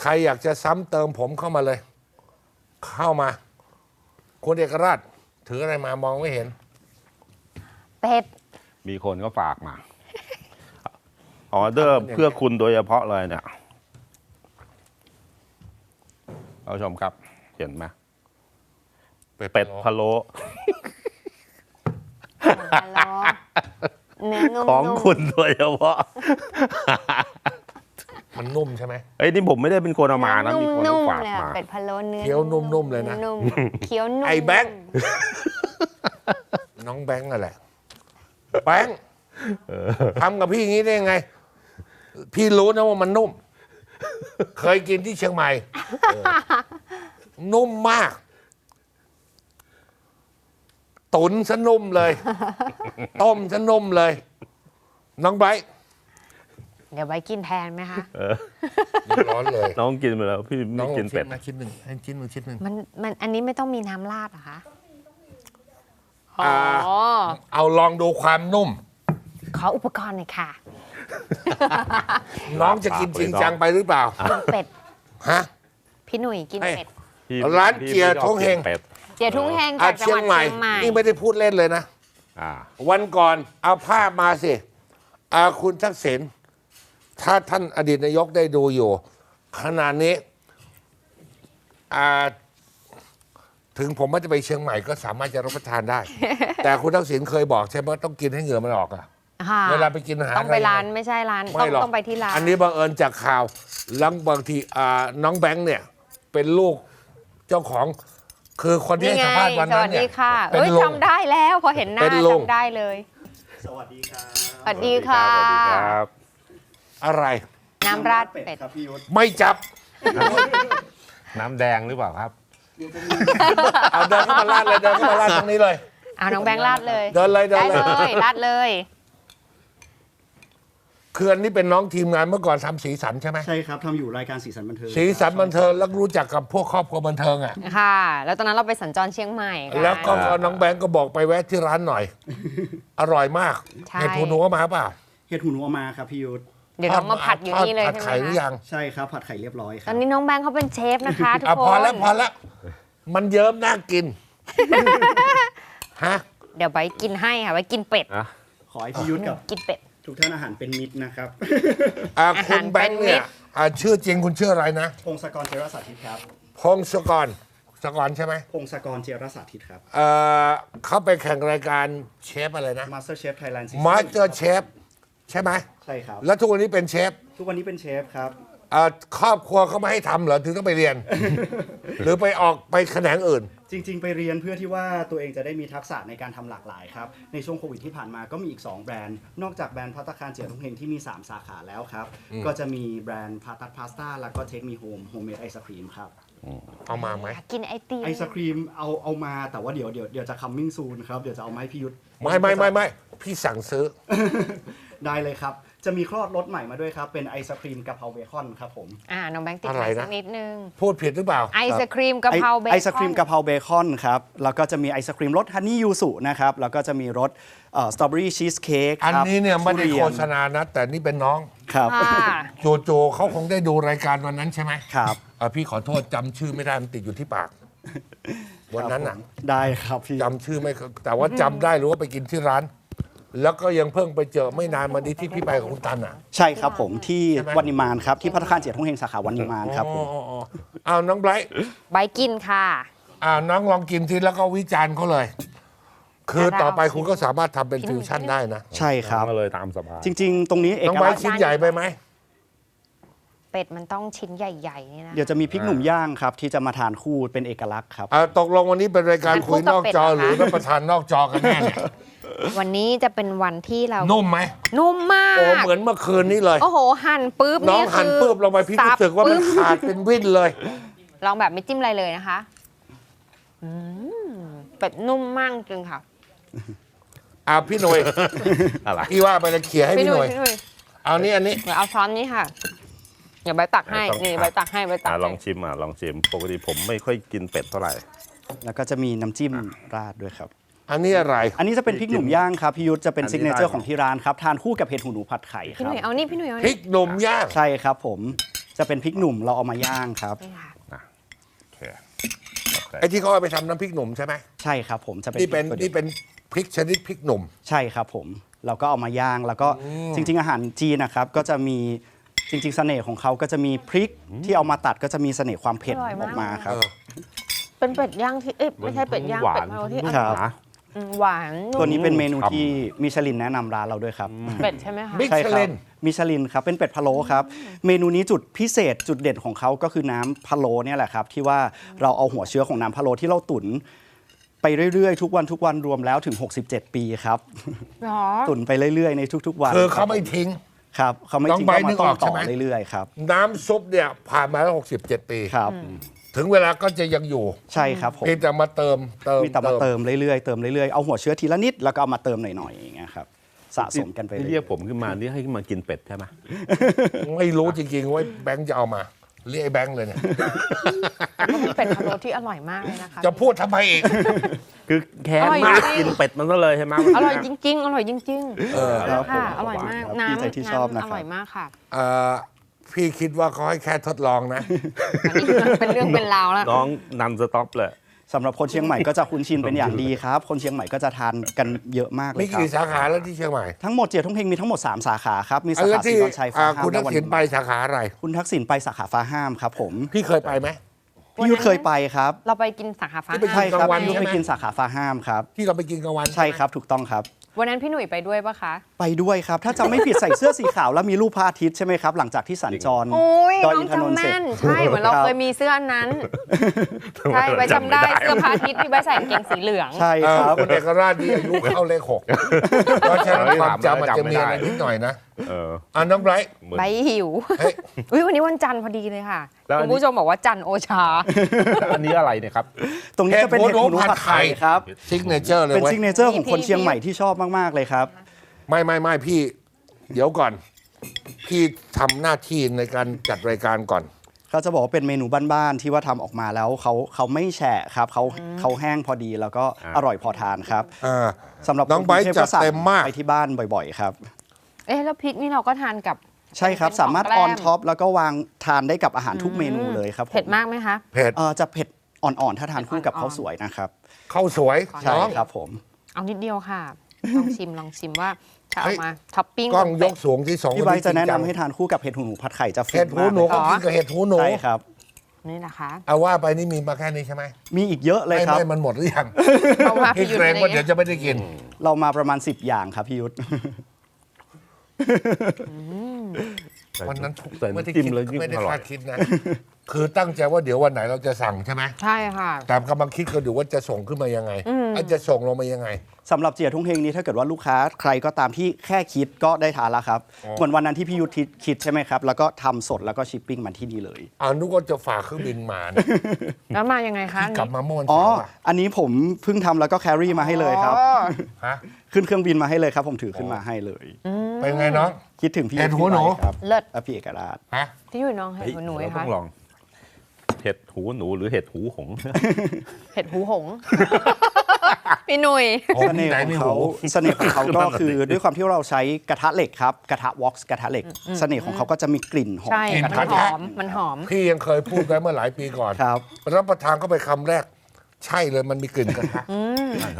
ใครอยากจะซ้ำเติมผมเข้ามาเลย เข้ามา คุณเอกราช ถืออะไรมามองไม่เห็น เป็ด มีคนก็ฝากมา ออเดอร์เพื่อคุณโดยเฉพาะเลยเนี่ยท่านผู้ชมครับ เห็นไหมเป็ดพะโล้ฮัลโหลเนื้อนุ่มๆ ของคุณโดยเฉพาะ มันนุ่มใช่ไหมเอ้ยนี่ผมไม่ได้เป็นคนเอามานะมีคนนุ่เอามฝากๆเลยอะมาเป็ดพะโล้เนื้อเคี้ยวนุ่มๆเลยนะนุ่มๆเคี้ยวนุ่มไอ้แบงค์น้องแบงค์นั่นแหละแบงค์ทำกับพี่อย่างนี้ได้ยังไง พี่รู้นะว่ามันนุ่ม เคยกินที่เชียงใหม่เออนุ่มมาก ตุนซะนุ่มเลย ต้มซะนุ่มเลย น้องไบร์ท เดี๋ยวไว้กินแทนไหมคะ ร้อนเลยน้องกินไปแล้ว พี่น้ไม่องกินเป็ดชิ้นะชิ้นหนึ่งให้ชิ้นหนึ่งชิ้นหนึ่งมันมันอันนี้ไม่ต้องมีน้ำราดเหรอคะอ่าอ๋อเอาลองดูความนุ่ม ขออุปกรณ์หน่อยค่ะ น้องจะกินจริงจังไปหรือเปล่า กินเป็ด ฮะ พี่หนุ่ยกินให้เป็ด พี่ร้านพี่เจียไม่ชอบทงเฮงกินเป็ดเจียทุ่งแห้งอาจากจังเชียหงวัดใหม่เชียงใหม่ นี่ไม่ได้พูดเล่นเลยนะอ่าวันก่อนเอาภาพมาสิอาคุณทักษิณ ถ้าท่านอดีตนายกได้ดูอยู่ ขนาดนี้อ่าถึงผมไม่จะไปเชียงใหม่ก็สามารถจะรับประทานได้ แต่คุณทักษิณเคยบอกใช่ไหมว่าต้องกินให้เหงื่อมันออกอะค่ะเวลาไปกินอาหารต้องไปอะไรร้านไม่ใช่ร้านไม่ต้องหรอกต้องไปที่ร้านอันนี้บังเอิญจากข่าวแล้วบางทีอ่าน้องแบงค์เนี่ย เป็นลูกเจ้าของคือคนที่นี่ให้ไงสัมภาษณ์วันสนั้วันสเนี่ดียค่ะเป็นเอ้ยลุงจำได้แล้วพอเห็นหน้าเป็นลุงจำได้เลย สวัสดีครับสวัสดีค่ะสวัสดีครับ อะไร น้ำราดเป็ด ครับพี่ยุทธไม่จับ น้ำแดงหรือเปล่าครับ เอาเดินเข้ามาลาดเลยเดินเข้ามาลาดตรงนี้เลย เอาน้องแบงค์ราดเลย เดินเลยเดินได้เลยเลยราดเลยคืออันนี้เป็นน้องทีมงานเมื่อก่อนทำสีสันใช่ไหมใช่ครับทำอยู่รายการสีสันบันเทิงสีสันบันเทิงแล้วรู้จักกับพวกครอบครัวบันเทิงอะ ค่ะ แล้วตอนนั้นเราไปสัญจรเชียงใหม่นแล้วก็น้องแบงก์ก็บอกไปแวะที่ร้านหน่อย อร่อยมากใช่ เห็ดหูหนูเอามาเปล่าเห็ดหูหนูเอามาครับพี่ยุทธ เดี๋ยวน้องมาผัดอยู่นี่เลยผัดใช่ไข่หไหมรือยัคะงใช่ครับ ผัดไข่เรียบร้อยคตรัอบ นนี้น้องแบงค์เขาเป็นเชฟนะคะทุกอะคพอน แล้วพอแล้วมันเยิ้มน่ากินฮะเดี๋ยวไว้กินให้ค่ะไว้กินเป็ด อะ ขอให้พี่ยุทธกับกินเป็ด ทุกท่านอาหารเป็นมิตรนะครับ อะอาคุหารณแบงค์เนี่ยเป็นมิตร อะชื่อจริงคุณชื่ออะไรนะพงศกรเจรสาธิตครับพงศกรศกรใช่ไหมพงศกรเจรสาธิตครับ เอ่อเขาไปแข่งรายการเชฟอะไรนะ Master Chef Thailand มาสเตอร์เชฟ ใช่ไหมใช่ครับ แล้วทุกวันนี้เป็นเชฟทุกวันนี้เป็นเชฟครับ เอ่อครอบครัวเขาไม่ให้ทำเหรอถึงต้องไปเรียน หรือไปออกไปแขนงอื่น จริง ๆ ไปเรียนเพื่อที่ว่าตัวเองจะได้มีทักษะในการทำหลากหลายครับ ในช่วงโควิดที่ผ่านมาก็มีอีก 2 แบรนด์ นอกจากแบรนด์พัตตาคารเจียทุงเฮงที่มี 3 สาขาแล้วครับ ก็จะมีแบรนด์พาตัดพาสต้าแล้วก็เทคมีโฮมโฮมเมดไอศครีมครับ เอามาไหมอยากกินไอติม ไอศครีมเอาเอามาแต่ว่าเดี๋ยวเดี๋ยวเดี๋ยวจะ coming soon ครับ เดี๋ยวจะเอามาให้พี่ยุทธไม่ไม่ไม่ไม่พี่สั่งซื้อ ได้เลยครับ จะมีคลอดรสใหม่มาด้วยครับ เป็นไอศครีมกะเพราเบคอนครับผม อ่าน้องแบงค์ติดอะไรไว้นะ สักนิดนึง พูดผิดหรือเปล่า ไอศครีมกะเพราเบคอน ไอศครีมกะเพราเบคอนครับ แล้วก็จะมีไอศครีมรสฮันนี่ยูสุนะครับ แล้วก็จะมีรสสตรอเบอรี่ชีสเค้กอันนี้เนี่ยไม่ได้ทุรีโฆษณานะ แต่นี่เป็นน้อง ครับ ค่ะโจโจเขาคงได้ดูรายการวันนั้นใช่ไหมครับ อะพี่ขอโทษจำชื่อไม่ได้มันติดอยู่ที่ปาก วันนั้นน่ะได้ครับพี่ จำชื่อไม่แต่ว่าจำได้หรือว่าไปกินที่ร้าน แล้วก็ยังเพิ่งไปเจอไม่นานมานี้ที่พี่ไปกับคุณตันอะ ใช่ครับผมที่ใช่ไหมวันนิมานครับที่พัฒนาคารเจียทุ่งเฮงสาขาวันนิมานครับผม อ๋ออ๋ออ๋อเอาน้องไบรท์ใบกินค่ะ อ่าน้องลองกินทีแล้วก็วิจารณ์เขาเลย คือต่อไปคุณก็สามารถทำเป็นฟิวชั่นได้นะ ใช่ครับก็เลยตามสบาย จริง ๆ ตรงนี้เอน้องกไบรลักท์ษณ์ชิ้นใหญ่ไปไหม เป็ดมันต้องชิ้นใหญ่ๆนี่นะ เดี๋ยวจะมีพริกหนุ่มย่างครับ ที่จะมาทานคู่เป็นเอกลักษณ์ครับ อ่าตกลงวันนี้เป็นรายการทานคู่คุยนอกจอกับเป็ดเหรอคะหรือรับประทานนอกจอกันแน่เนี่ย วันนี้จะเป็นวันที่เรานุ่มไหมนุ่มมากโอ้เหมือนเมื่อคืนนี้เลย โอ้โหหั่นปุ๊บน้องหันคือปื้บลงไปพี่รู้สึกว่ามันสับขาดเป็นวิ่นเลย ลองแบบไม่จิ้มอะไรเลยนะคะอืมเป็ดนุ่มมากจริงค่ะอ่าพี่หน่ยอะไรพี่ว่าไปเลยเขี่ยให้พี่พี่หหนุ่น่ยยพี่หนุ่ยเอานี่อันนี้เดี๋ยวเอาช้อนนี้ค่ะเดี๋ยวใบตักให้ต้องนี่ครับใบตักให้ใบตักอะให้ลองชิมอะลองชิมปกติผมไม่ค่อยกินเป็ดเท่าไหร่ แล้วก็จะมีน้ำจิ้มราดด้วยครับ อันนี้อะไร อันนี้จะเป็นพริกหนุ่มย่างครับพี่ยุทธจะเป็นอันนี้ซิกเนเจอได้ ร์ของที่ร้านครับ ทานคู่กับเห็ดหูหนูผัดไข่คพี่หรับ นุ่ยเอานี่พี่หนุ่ยเอาพรินี่กหนุ่มย่างใช่ครับผมจะเป็นพริกหนุ่มเราเอามาย่างครับ นี่ค่ะโอเคโอเคไอ้ที่เขาเอาไปทำน้ำพริกหนุ่มใช่ไหมใช่ครับผมจะเป็นนี่เป็นพริกตัวดียวนี่เป็นพริกชนิดพริกหนุ่ม ใช่ครับผมเราก็เอามาย่างแล้วก็จริง ๆ อาหารจีนนะครับก็จะมีจริงๆเสน่ห์ของเขาก็จะมีพริกที่เอามาตัดก็จะมีเสน่ห์ความเผ็ดอร่อยอมากอกมาครับเออเป็นเป็ดย่างที่เอ๊ะไม่ใช่เป็ดย่างหวาเป็ดนพะโล้ที่อครัร่อบยนะ อืมหวานมตัวนี้เป็นเมนูครับที่มิชลินแนะนำร้านเราด้วยครับ เป็ดใช่ไหมคะมิใช่คชรัลิบน มิชลินครับ เป็นเป็ดพะโล้ครับ เมนูนี้จุดพิเศษจุดเด่นของเขาก็คือน้ำพะโล้เนี่ยแหละครับ ที่ว่าเราเอาหัวเชื้อของน้ำพะโล้ที่เราตุ๋นไปเรื่อยๆ ทุกวันทุกวันรวมแล้วถึง 67 ปีครับ หรอ ตุ๋นไปเรื่อยๆในทุก ๆ วันคือเขาไม่ทิ้ง ครับเขาไม่น้องทิ้งไบร์ทเขานึมากต้อมอกใช่ต่อไหม เรื่อยๆครับน้ำซุปเนี่ยผ่านมาแล้ว 67 ปี ครับ ถึงเวลาก็จะยังอยู่ใช่ครับผมเพียงแต่มาเติมเติมมีแต่มาเติมเรื่อยๆเติมเรื่อยๆเอาหัวเชื้อทีละนิดแล้วก็เอามาเติมหน่อยๆอย่างเงี้ยครับสะสมกันไปที่เรื่เรีอยยกผมขึ้นมานี่ให้ขึ้นมากินเป็ดใช่ไหมไม่รู้จริงๆว่าแบงค์จะเอามา เรียกไอ้แบงค์เลยเนี่ยก็เป็นเป็ดพะโล้ที่อร่อยมากเลยนะคะ จะพูดทำไมอีก คือแค้นอร่อยมากจริงกินเป็ดมันซะเลยใช่ไหมอร่อยจริงๆ อร่อยจริงๆเออครับผมค่ะอร่อยมากครับน้ำดีใจที่ชอบนะน้ำคอรับร่อยมากค่ะเอ่อ พี่คิดว่าเขาให้แค่ทดลองนะ อันนี้เป็นเรื่องเป็นราวแล้ว น้องนันสต็อปเลยสำหรับคนเชียงใหม่ก็จะคุ้นชินเป็นอย่างดีครับ คนเชียงใหม่ก็จะทานกันเยอะมากเลมียครับกี่สาขาแล้วที่เชียงใหม่ทั้งหมดเจียทุ่งเฮงมีทั้งหมด 3 สาขาครับ มีอัสานแล้วขาสีที่ดอนชัยฟ้าอ่าห้ามคุณทักษิณและไปวันสาขาอะไร คุณทักษิณไปสาขาฟ้าห้ามครับผม พี่เคยไปไหมพี่ยุทธเคยไปครับ เราไปกินสาขาฟ้าที่ไปห้าใช่ครับกลางวันพี่ยุทธใช่ไปไหมกินสาขาฟ้าห้ามครับ ที่เราไปกินกลางวันใช่ครับถูกต้องครับ วันนั้นพี่หนุ่ยไปด้วยปะคะ ไปด้วยครับ ถ้าจะไม่ผิดใส่เสื้อสีขาวแล้วมีรูปพระอาทิตย์ใช่ไหมครับ หลังจากที่สัญจรโอ้ยดอยน้ออิงนทนนท์จำเสร็จแม่นใช่ เหมือนเราครับเคยมีเสื้อนั้น ใช่ใบจำได้เสื้อพระอาทิตย์ที่ใบใส่กางเกงสีเหลือง ใช่เออครับคุณเอกราชนี่อายุเข้าเลขหกเพราะฉะนั้นความจำอาจจะมีอะไรนิดหน่อยนะ เอออ่าน้องไบรท์เหมือน ใบหิวเฮ้ยอุ้ยวันนี้วันจันทร์พอดีเลยค่ะแล้วอัคุนณนี้ ผู้ชมบอกว่าจันทร์โอชาแล้วอันนี้อะไรเนี่ยครับ ตรงนี้จะเป็นเห็เห็ดดหูหูหนูหนูผัผัดดไข่ไข่ครับ ซิกเนเจอร์เลยเป็นเว้ยซิกเนเจอร์ของพี่คนเชียงพี่ใหม่ที่ชอบมาก ๆ เลยครับ ไม่ไม่ไม่พี่ เดี๋ยวก่อน พี่ทำหน้าที่ในการจัดรายการก่อน เขาจะบอกว่าเป็นเมนูบ้าน ๆ ที่ว่าทำออกมาแล้วเขาเขาไม่แฉะครับเขาเขาแห้งพอดีแล้วก็อ่าอร่อยพอทานครับอ่าสำหรับน้องคไบร์ทกรุทพจัดสั่งเต็มมาก ไปที่บ้านบ่อย ๆ ครับ เอ๊ะแล้วพริกนี่เราก็ทานกับ ใช่ครับ เป็นของสามารถแกล้อมอนท็อปแล้วก็วางทานได้กับอาหารทุกเมนูเลยครับผเผ็ดมากไหมคะ เผ็ดเอ่อจะเผ็ดอ่อนๆ ถ้าทานคู่กับอ่อนๆข้าวสวยนะครับ ข้าวสวยใช่น้องครับผม เอานิดเดียวค่ะ ลองชิมลองชิมว่าถ้าเฮ้เอายมาท็อปปิ้งกล้องบนยเป็ดกสูงที่สองพี่คใบนร์ทจะแนะนำจริงให้ทานคู่กับเห็ดหูหนูผัดไข่จะฟิเห็นดหูมากหนูเลยก็กินกับเห็ดหูหนูใช่ครับ นี่นะคะเอาว่าไปนี่มีมาแค่นี้ใช่ไหมมีอีกเยอะเลยไม่ครับ ไม่มันหมดหรือยังเพราะว่าพี่พี่ยุทเกธรงอะไรว่าเดี๋ยวเงี้ยจะไม่ได้กิน เรามาประมาณ 10 อย่างครับพี่ยุทธ วันนั้นใส่ไม่ได้น้ำจิ้คิมดเลยยิ่งไม่ได้อร่อคายดคิดนะ คือตั้งใจว่าเดี๋ยววันไหนเราจะสั่งใช่ไหมใช่ค่ะ แต่กำลังคิดก็ดูว่าจะส่งขึ้นมายังไงอืมอะจะส่งลงมายังไง สำหรับเจียทุ่งเฮงนี้ถ้าเกิดว่าลูกค้าใครก็ตามที่แค่คิดก็ได้ทานแล้วครับอ๋อเหมือนวันนั้นที่พี่ยุทธคิดคิดใช่ไหมครับ แล้วก็ทำสดแล้วก็ชิปปิ้งมาที่นี่เลยอ่านุก็จะฝากเครื่องบินมานะแล้วมายังไงคะที่กลับมาเมื่อวันอ๋อ เสาร์อะอันนี้ผมเพิ่งทำแล้วก็แครี่มาให้เลยครับอ๋อฮะ ขึ้นเครื่องบินมาให้เลยครับ ผมถือขึ้นมาให้เลย เป็นไงน้อง คิดถึงพี่เห็ดหูหนูพี่ไบร์ทครับเลิศ และพี่เอกราช ฮะพี่ยุทธน้องเห็เฮ้ดยหูหนูไหมเราต้คะองลอง เห็ดหูหนูหรือเห็ดหูหงส์เห็ดหูหงส์พี่หนุ่ยผมเสน่ห์ไหนของมีเขาหูเสน่ห์ของเขาก็คือด้วยความที่เราใช้กระทะเหล็กครับ กระทะวอกซ์กระทะเหล็ก เสน่ห์ของเขาก็จะมีกลิ่นหอม ใช่กลิ่นมันกระหทะอม มันหอม พี่ยังเคยพูดไว้เมื่อหลายปีก่อนครับ รับประทานเข้าไปคำแรก ใช่เลยมันมีกลิ่นกระทะ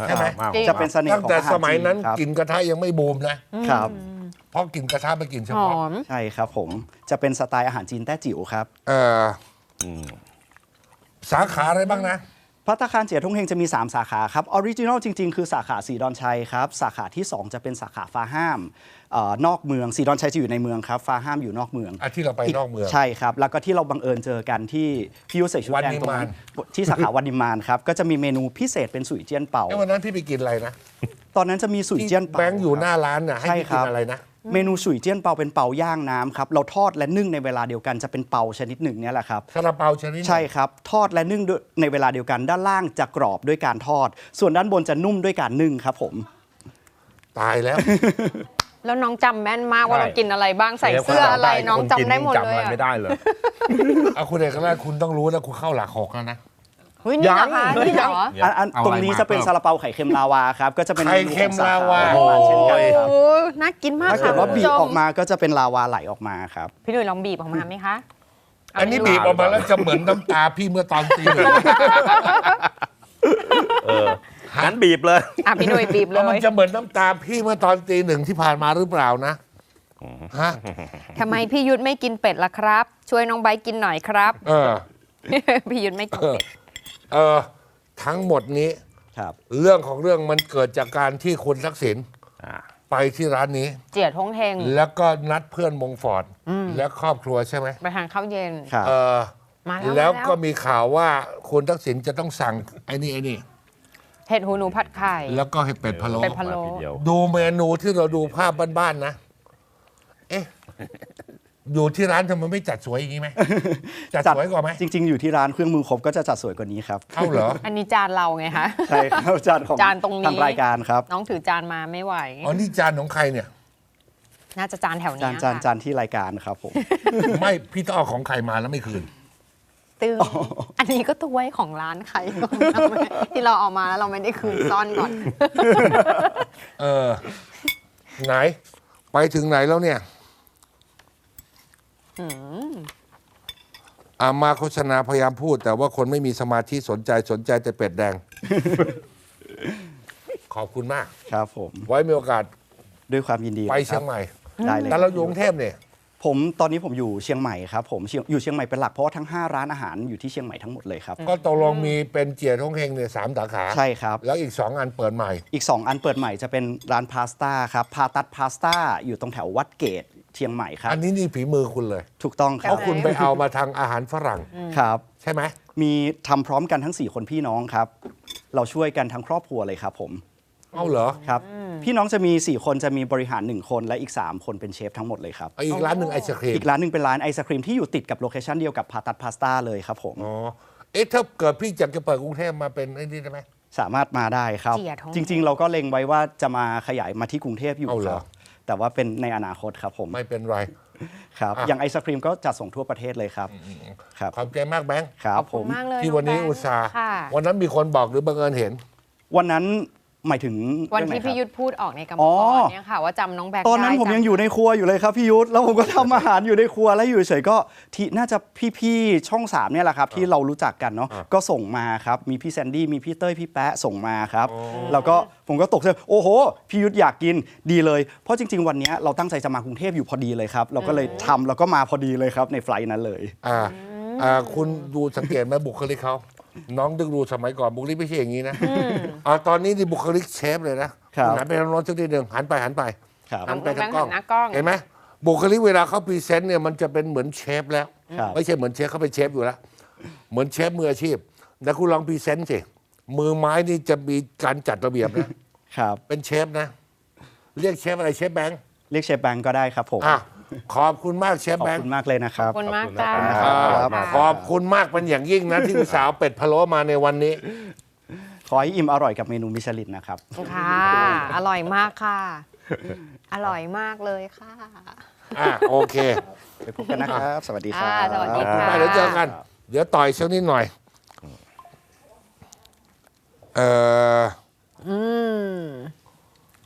ใช่ไหมมากจริง จะเป็นเสน่ห์ตั้งของแต่อาหารสมัยนั้นจีครับกลิ่นกระทะยังไม่บูมนะครับ เพราะกลิ่นกระทะเป็นกลิ่นเฉหพาะอมใช่ครับผมจะเป็นสไตล์อาหารจีนแต้จิ๋วครับ เอ่ออืมสาขาอะไรบ้างนะ พัตตาคารเจียทุ่งเฮงจะมี 3 สาขาครับออริจินอลจริง ๆ คือสาขาสีดอนชัยครับ สาขาที่ 2 จะเป็นสาขาฟ้าห้ามเออนอกเมืองสีดอนชัยจะอยู่ในเมืองครับฟ้าห้ามอยู่นอกเมืองอาที่เราไปนอกเมือง ใช่ครับ แล้วก็ที่เราบังเอิญเจอกันที่พี่ยุใส่ชุดแดงตรงนั้นที่สาขาวันนิมานครับ ก็จะมีเมนูพิเศษเป็นสุยเจียนเป่าไอ้วันนั้นพี่ไปกินอะไรนะ ตอนนั้นจะมีสุยที่เจียนเป่าแบงค์อยู่หน้าร้านน่ะให้ใช่พี่ครักิบนอะไรนะ เมนูสุยเจียนเปาเป็นเปาย่างน้ำครับเราทอดและนึ่งในเวลาเดียวกันจะเป็นเปาชนิดหนึ่งเนี่ยแหละครับ ซาลาเปาชนิดหนึ่งใช่ครับทอดและนึ่งด้วยในเวลาเดียวกันด้านล่างจะกรอบด้วยการทอด ส่วนด้านบนจะนุ่มด้วยการนึ่งครับผม ตายแล้ว แล้วน้องจำแม่นมากว่าใช่เรากินอะไรบ้างใส่เสื้ออะไรน้องจำได้หมดคนกินเลยจำอะไรอะ ไม่ได้เลย เอาคุณเอกราชคุณต้องรู้นะคุณเข้าหลักหกแล้วนะ เฮ้ยนี่เหรอคะยังนี่เหรอยังอันอันเอาตอะไรรงนี้มาจะเป็นเพิ่มซาลาเปาไข่เค็มลาวาครับ ก็จะเป็นไข่เค็มลาวาเมนูของสขเช่นกันครับโอ้น่ากินมากถ้าค่ะเกิดว่าคุณบีผู้บชออกมาก็จะเป็นลาวาไหลออกมาครับ พี่หนุ่ยลองบีบออกมาไหมคะ อันนี้บีบออกมาแล้วจะเหมือนน้ำตาพี่เมื่อตอนตีหนึ่งเอองั้นบีบเลยอะพี่หนุ่ยบีบเลแล้วมันยจะเหมือนน้ำตาพี่เมื่อตอนตีหนึ่งที่ผ่านมาหรือเปล่านะฮะทำไมพี่ยุทธไม่กินเป็ดล่ะครับ ช่วยน้องไบร์ทกินหน่อยครับเออพี่ยุทธไม่กินเออเป็ด เออทั้งหมดนี้ ครับ เรื่องของเรื่องมันเกิดจากการที่คุณทักษิณอ่า ไปที่ร้านนี้ เจียทงเฮงแล้วก็นัดเพื่อนมงฟอร์ดและครอบครัวใช่ไหมไปทานข้าวเย็น ครับ เออมาแล้วแล้วมาแล้ว ก็มีข่าวว่าคุณทักษิณจะต้องสั่งไอ้นี่ไอ้นี่เห็ดหูหนูผัดไข่ แล้วก็เห็ดเป็ดพะโล้เป็ดพะโล้ มาทีเดียวดูเมนูที่เราดูภาพบ้านๆนะ เอ๊ะ อยู่ที่ร้านทำไมไม่จัดสวยอย่างนี้ไหม จัดสวยกว่าไหมจริง ๆ อยู่ที่ร้านเครื่องมือครบก็จะจัดสวยกว่านี้ครับเท่าเหรอ อันนี้จานเราไงคะใช่ครับจานของจานตรงนี้ทางรายการครับ น้องถือจานมาไม่ไหว อ๋อ นี่จานของใครเนี่ย น่าจะจานแถวจาเนี้นยจานค่ะจานที่รายการครับผมไม่พี่ต้องเอาของใครมาแล้วไม่คืนตื้ออันนี้ก็ตัวไว้ของร้านใครที่เราเอามาแล้วเราไม่ได้คืนซ่อนก่อน เออไหน ไปถึงไหนแล้วเนี่ย อามาโฆษณาพยายามพูด แต่ว่าคนไม่มีสมาธิสนใจสนใจแต่เป็ดแดง ขอบคุณมาก ครับผม ไว้มีโอกาสด้วยความยินดีไปลคเชีรัยบงใหม่ ได้เลยแต่เราอยู่กรุงเทพเนี่ย ผมตอนนี้ผมอยู่เชียงใหม่ครับผมเชียงอยู่เชียงใหม่เป็นหลักเพราะว่าทั้ง 5 ร้านอาหารอยู่ที่เชียงใหม่ทั้งหมดเลยครับ ก็ตกลงมีเป็นเจียท้องเฮงเนี่ยสามสาขาใช่ครับ แล้วอีกสองอันเปิดใหม่ อีก 2 อันเปิดใหม่จะเป็นร้านพาสต้าครับพาตัดพาสต้าอยู่ตรงแถววัดเกตเชียงใหม่ครับ อันนี้นี่ฝีมือคุณเลย ถูกต้องคเพรับราะคุณไปเอามาทางอาหารฝรั่ง ครับ ใช่ไหมมีทำพร้อมกันทั้ง 4 คนพี่น้องครับ เราช่วยกันทั้งครอบครัวเลยครับผม เอาเหรอครับพี่น้องจะมี 4 คนจะมีบริหาร 1 คนและอีก 3 คนเป็นเชฟทั้งหมดเลยครับเอาอีกร้านหนึ่งไอศครีมอีกร้านหนึ่งเป็นร้านไอศครีมที่อยู่ติดกับโลเคชันเดียวกับพาตัดพาสต้าเลยครับผมอ๋อเอ๊ะถ้าเกิดพี่อยากจะเปิดกรุงเทพมาเป็นไอ้นี่ได้ไหมสามารถมาได้ครับเจียท้องจริง ๆ เราก็เล็งไว้ว่าจะมาขยายมาที่กรุงเทพอยู่เอาเหรคอรับแต่ว่าเป็นในอนาคตครับผมไม่เป็นไรครับอะอย่างไอศครีมก็จัดส่งทั่วประเทศเลยครับครับขอบใจมากแบงค์ครัขบอบผคุณมมากเลยที่วันนี้งแบงค์อุตส่าห์ค่ะวันนั้นมีคนบอกหรือบังเอิญเห็น วันนั้น หมายถึงวันเรื่องไหที่ครับพี่ยุทธพูดออกในกรรมอ๋อกรเนี่ยค่ะว่าจำน้องแบงค์ตอนนั้นได้ผมยังจำอยู่ในครัวอยู่เลยครับพี่ยุทธแล้วผมก็ทำอาหารอยู่ในครัวแล้วอยู่เฉยๆก็ที่น่าจะพี่ๆช่องสามเนี่ยแหละครับที่เรารู้จักกันเนาะก็ส่งมาครับมีพี่แซนดี้มีพี่เต้ยพี่แป๊ะส่งมาครับแล้วก็ผมก็ตกใจโอ้โหพี่ยุทธอยากกินดีเลย เพราะจริง ๆ วันเนี้ยเราตั้งใจจะมากรุงเทพอยู่พอดีเลยครับเราก็เลยทำแล้วก็มาพอดีเลยครับในไฟล์นั้นเลยอ่าอ่าคุณดูสังเกตไหมบุคลิกเขา น้องดึงดูสมัยก่อนบุคลิกไม่ใช่อย่างนี้นะอ่าตอนนี้นี่บุคลิกเชฟเลยนะครับณหันไปทางโน้นสักทีหนึ่งหันไปหันไปครับ หันไปทางกล้องน้องแบงค์หันหน้ากล้อง เห็นไหมบุคลิกเวลาเขาพรีเซนต์เนี่ยมันจะเป็นเหมือนเชฟแล้ว ครับ ไม่ใช่เหมือนเชฟเขาเป็นเชฟอยู่แล้ว เหมือนเชฟมืออาชีพแต่คุณลองพรีเซนต์สิมือไม้นี่จะมีการจัดระเบียบนะครับ เป็นเชฟนะ เรียกเชฟอะไรเชฟแบงค์เรียกเชฟแบงก์ก็ได้ครับผม อะ ขอบคุณมากเชฟขอบแบงค์คุณมากเลยนะครับ ขอบคุณมากจ้าอ่าครับขอบคุณมากเป็นอย่างยิ่งนะที่อุตส่าห์เอาเป็ดพะโล้มาในวันนี้ ขอให้อิ่มอร่อยกับเมนูมิชลินนะครับ ค่ะ อร่อยมากค่ะ อร่อยมากเลยค่ะ อะโอเคไปพบกันนะครับ สวัสดีครัอ่าบสวัสดีค่ะ ไปเดี๋ยวเจอกัน เดี๋ยวต่อยสักนิดหน่อย เอ่ออืม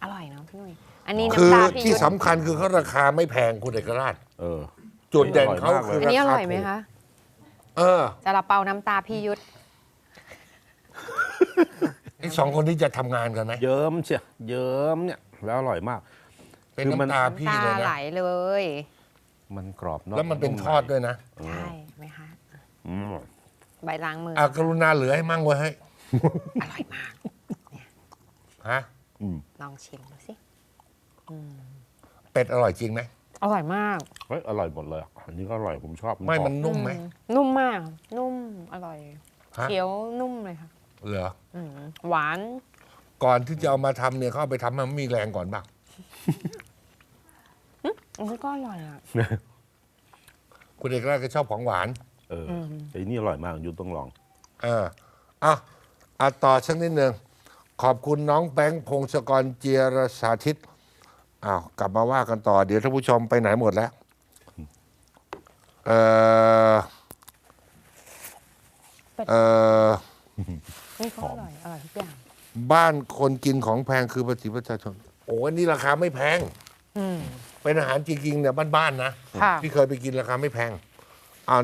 อร่อยเนาะพี่หนุ่ยอั นนี้คือน้ำตาพี่ที่ยุทธสำคัญคือเขาราคาไม่แพงคุณเอกราช เออ จุดเด่นเขาอร่อยมากเลยคืออันรานี้อคาร่อยไหมถูกคะเออซาลาเปาน้ำตาพี่ยุทธไอ้สองคนนี้จะทำงานกันไหมเยิ้มเชียเยิ้มเนี่ย แล้วอร่อยมาก เป็นคือมัน น้ำตาพี่ตาเลยไหลนะ เลยมันกรอบนอกแล้วมันเป็นมทอดด้วยนะใช่ไหมคะอืมใบล้างมืออะกรุณาเหลือให้มั่งไว้ให้อร่อยมาก ฮะอืมลองชิมดูสิ เป็ดอร่อยจริงไหมอร่อยมาก เฮ้ยอร่อยหมดเลยอะอันนี้ก็อร่อยผมชอบไม่กรอบมันนุ่มไหม อืนุ่มมาก นุ่มอร่อยฮะ เคี้ยวนุ่มเลยค่ะเหรออืมหวานก่อนที่จะเอามาทำเนี่ยเขาเอาไปทำให้มันมีแรงก่อนบ้างอันนี้ก็อร่อยอะ คุณเอกราชก็ชอบของหวาน เออไอ้นี่อร่อยมากยูต้องลอง เอออะอะต่อสักนิดหนึ่งขอบคุณน้องแบงค์พงศกรเจียรสาธิต อ้าวกลับมาว่ากันต่อ เดี๋ยวท่านผู้ชมไปไหนหมดแล้วเออเออนี่ก็อร่อยอร่อยทุกอย่างบ้านคนกินของแพงคือภาษีประชาชน โอ้อันนี้ราคาไม่แพง อืมเป็นอาหารจริงๆเนี่ยบ้านๆนะค่ะ ที่เคยไปกินราคาไม่แพง